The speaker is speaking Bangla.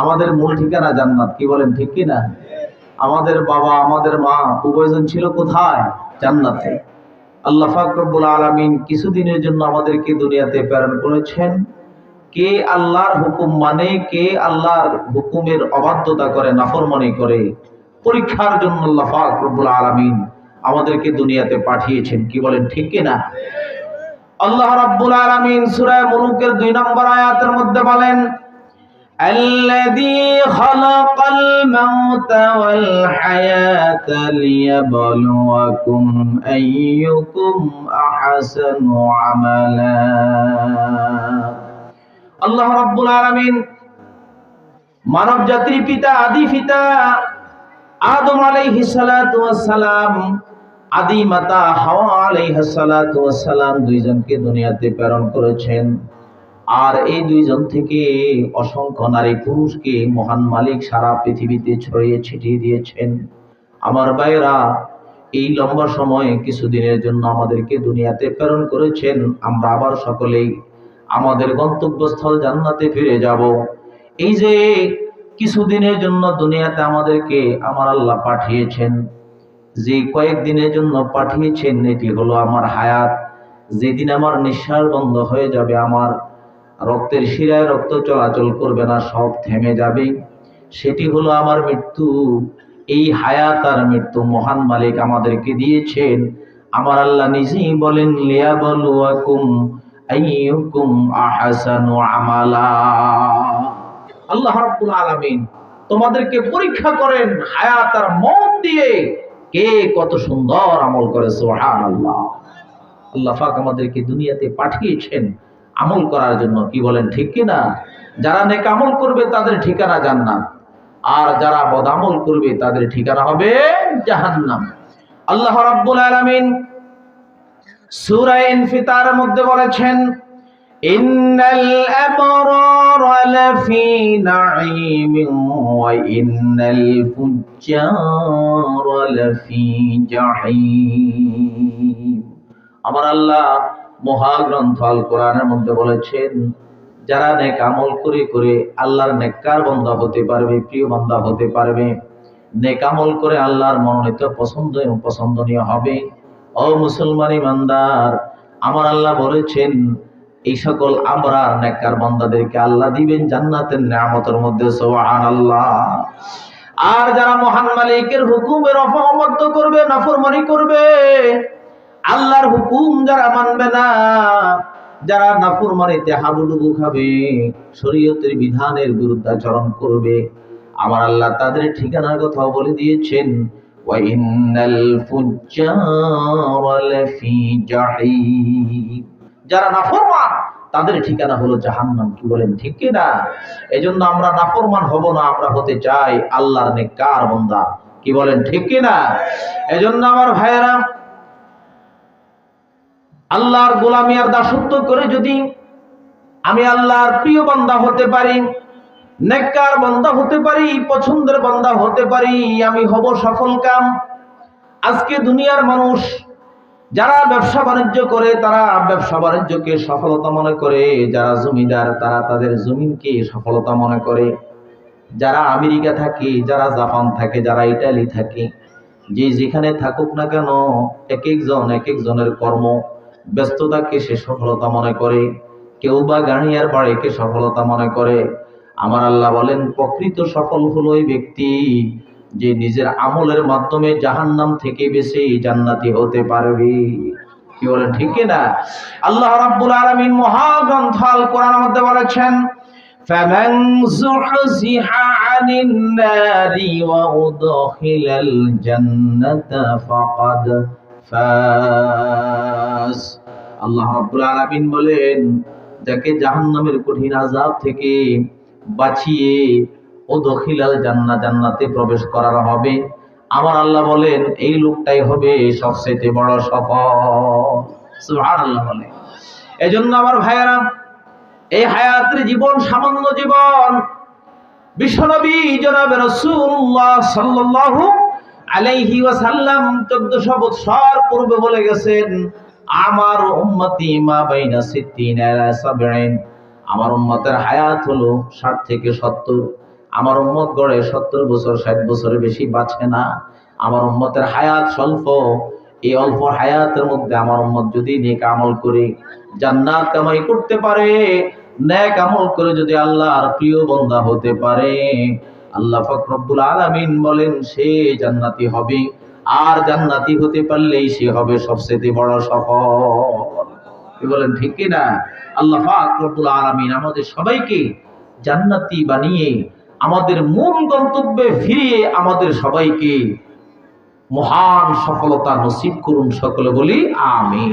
আমাদের মূল ঠিকানা জান্নাত, কি বলেন, ঠিক কি না? আমাদের বাবা, আমাদের মা, উভয়জন ছিল কোথায়? জান্নাতে। আল্লাহ ফাকরবুল আলমিন কিছুদিনের জন্য আমাদেরকে দুনিয়াতে প্রেরণ করেছেন। কে আল্লাহর হুকুম মানে কে আল্লাহর হুকুমের অবাধ্যতা করে, নাফরমানি করে, পরীক্ষার জন্য আল্লাহ ফাকরবুল আলমিন আমাদেরকে দুনিয়াতে পাঠিয়েছেন, কি বলেন, ঠিক কি না? আল্লাহ রাব্বুল আলামিন সূরা মুলুকের 2 নম্বর আয়াতের মধ্যে বলেন الذي خلق الموت والحياة ليبلوكم أيكم أحسن عملا আল্লাহ রাব্বুল আলামিন মানব জাতির পিতা আদি পিতা আদম আলাইহিস সালাতু ওয়াস সালাম আদি মাতা হাওয়া আলাইহিস সালাতু ওয়াস সালাম দুইজনকে দুনিয়াতে প্রেরণ করেছেন আর এই দুইজন থেকে অসংখ্য নারী পুরুষকে মহান মালিক সারা পৃথিবীতে ছড়িয়ে ছিটিয়ে দিয়েছেন। আমার ভাইরা এই লম্বা সময়ে কিছুদিনের জন্য আমাদেরকে দুনিয়াতে প্রেরণ করেছেন। আমরা আবার সকলেই আমাদের গন্তব্যস্থল জান্নাতে ফিরে যাব। এই যে কিছুদিনের জন্য দুনিয়াতে আমাদেরকে আমার আল্লাহ পাঠিয়েছেন, যে কয়েকদিনের জন্য পাঠিয়েছেন, এটি হলো আমার হায়াত। যেদিন আমার নিঃশ্বাস বন্ধ হয়ে যাবে, আমার রক্তের শিরায় রক্ত চলাচল করবে না, সব থেমে যাবে। সেটি হলো আমার মৃত্যু। এই হায়াত আর মৃত্যু মহান মালিক আমাদেরকে দিয়েছেন। আমার আল্লাহ নিজেই বলেন লিয়া বলুয়াকুম আইয়ুকুম আহসানু আমালা। আল্লাহ রাব্বুল আলামিন তোমাদেরকে পরীক্ষা করেন হায়াত আর মত দিয়ে কে কত সুন্দর আমল করে, সুবহানাল্লাহ। আল্লাহ পাক আমাদেরকে দুনিয়াতে পাঠিয়েছেন। আমল করার জন্য, কি বলেন, ঠিক কি না? যারা নেক আমল করবে, তাদের ঠিকানা জান্নাত। আর যারা বদামল করবে, তাদের ঠিকানা হবে জাহান্নাম। আল্লাহ রাব্বুল আলামিন সূরা ইনফিতার মধ্যে বলেছেন, ইন্নাল আবরার লাফি নাঈমিন ওয়া ইন্নাল ফুজ্জার লাফি জাহিম। আমার আল্লাহ মহাগ্রন্থ আল কোরআনের মধ্যে বলেছেন, যারা নেক আমল করে করে আল্লাহর নেককার বন্ধা হতে পারবে, প্রিয় বান্দা হতে পারবে, নেক আমল করে আল্লাহর মনোনীত পছন্দ এবং পছন্দনীয় হবে। ও মুসলমান ইমানদার, আমার আল্লাহ বলেছেন, এই সকল আমরার নেককার বান্দাদেরকে আল্লাহ দিবেন জান্নাতের নিয়ামতের মধ্যে সোহান আল্লাহ আর যারা মহান মালিকের হুকুমের অপমত করবে, নাফরমানি করবে আল্লাহর হুকুম যারা মানবে না, যারা নাফুর মারিতে হাবুডুবু খাবে, শরীয়তের বিধানের বিরুদ্ধাচরণ করবে, আমার আল্লাহ তাদের ঠিকানার কথাও বলে দিয়েছেন যারা নাফরমান, তাদের ঠিকানা হলো জাহান্নাম, কি বলেন, ঠিক কি না? এজন্য আমরা নাফরমান হব না, আমরা হতে চাই আল্লাহর নেককার বান্দা, কি বলেন, ঠিক কি না? এজন্য আমার ভাইয়েরা আল্লাহর গোলামি আর দাসত্ব করে যদি আমি আল্লাহর প্রিয় বান্দা হতে পারি, নেককার বান্দা হতে পারি, পছন্দের বান্দা হতে পারি, আমি হব সফল কাম। আজকে দুনিয়ার মানুষ যারা ব্যবসা বাণিজ্য করে, তারা ব্যবসা বাণিজ্যকে সফলতা মনে করে। যারা জমিদার, তারা তাদের জমিনকে সফলতা মনে করে। যারা আমেরিকা থাকে, যারা জাপান থাকে, যারা ইটালি থাকে, যে যেখানে থাকুক না কেন, এক একজন, এক একজনের কর্ম ব্যস্ততাকে সে সফলতা মনে করে কেউ বা গাড়িয়ার বাড়িকে সফলতা মনে করে আমার আল্লাহ বলেন প্রকৃত সফল হলো ওই ব্যক্তি যে নিজের আমলের মাধ্যমে জাহান্নাম থেকে বেশি জান্নাতি হতে পারবে কি বলেন ঠিক কি না আল্লাহ রাব্বুল আলামিন মহাগ্রন্থ আল কোরআনের মধ্যে বলেছেন فمن زحزح عن النار وأدخل الجنة فقد ফাস আল্লাহ রাব্বুল আলামিন বলেন, যাকে জাহান্নামের কঠিন আযাব থেকে বাঁচিয়ে ও দখিলাল জান্না জান্নাতে প্রবেশ করার হবে। আমার আল্লাহ বলেন, এই লোকটাই হবে সবচেয়ে বড় সফল। সুবহানাল্লাহ বলে। এজন্য আমার ভাইয়েরা, এই হায়াতের জীবন, সামান্য জীবন, বিশ্বনবী জনাবে রাসূলুল্লাহ সাল্লাল্লাহু আলাইহি ওয়াসাল্লাম 1400 বছর পূর্বে বলে গেছেন আমার উম্মতি মা বাইনা সিদ্দিন আমার উম্মতের হায়াত হলো 60 থেকে 70 আমার উম্মত গড়ে সত্তর বছর, ষাট বছরের বেশি বাঁচে না। আমার উম্মতের হায়াত স্বল্প। এই অল্প হায়াতের মধ্যে আমার উম্মত যদি নেক আমল করে, জান্নাত কামাই করতে পারে, নেক আমল করে যদি আল্লাহর প্রিয় বন্ধা হতে পারে, আল্লাহ ফকরবুল আলামিন বলেন, সে জান্নাতি হবে। আর জান্নাতি হতে পারলেই সে হবে সবচেয়ে বড় সফল। বলেন, ঠিক কিনা আল্লাহ আকরবুল আলমিন আমাদের সবাইকে জান্নাতি বানিয়ে আমাদের মূল গন্তব্যে ফিরিয়ে আমাদের সবাইকে মহান সফলতা নসিব করুন সকলে বলি, আমিন।